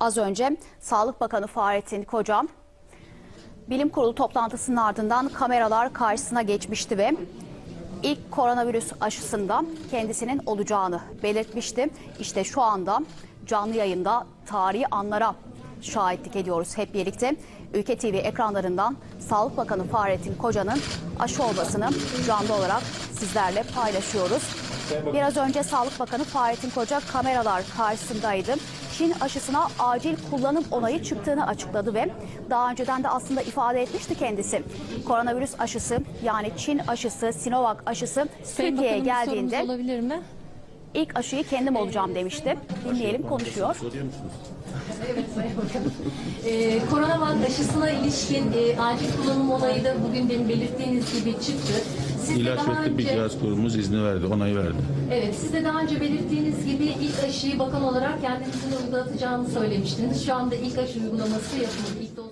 Az önce Sağlık Bakanı Fahrettin Koca bilim kurulu toplantısının ardından kameralar karşısına geçmişti ve ilk koronavirüs aşısında kendisinin olacağını belirtmişti. İşte şu anda canlı yayında tarihi anlara şahitlik ediyoruz hep birlikte. Ülke TV ekranlarından Sağlık Bakanı Fahrettin Koca'nın aşı olmasını canlı olarak sizlerle paylaşıyoruz. Biraz önce Sağlık Bakanı Fahrettin Koca kameralar karşısındaydı. Çin aşısına acil kullanım onayı çıktığını açıkladı ve daha önceden de aslında ifade etmişti kendisi. Koronavirüs aşısı yani Çin aşısı, Sinovac aşısı Sayın Türkiye'ye Bakanım, geldiğinde olabilir mi? İlk aşıyı kendim olacağım demişti. Dinleyelim konuşuyor. Evet Sayın Bakanım. Ee, koronavac aşısına ilişkin e, acil kullanım onayı da bugün benim belirttiğiniz gibi çıktı. Siz de İlaç daha ve Tıbbi önce, Cihaz Kurumumuz izni verdi, onayı verdi. evet, siz de daha önce belirttiğiniz gibi ilk aşıyı bakan olarak kendinizin uygulatacağını söylemiştiniz. Şu anda ilk aşı uygulaması yapıldı. İlk doz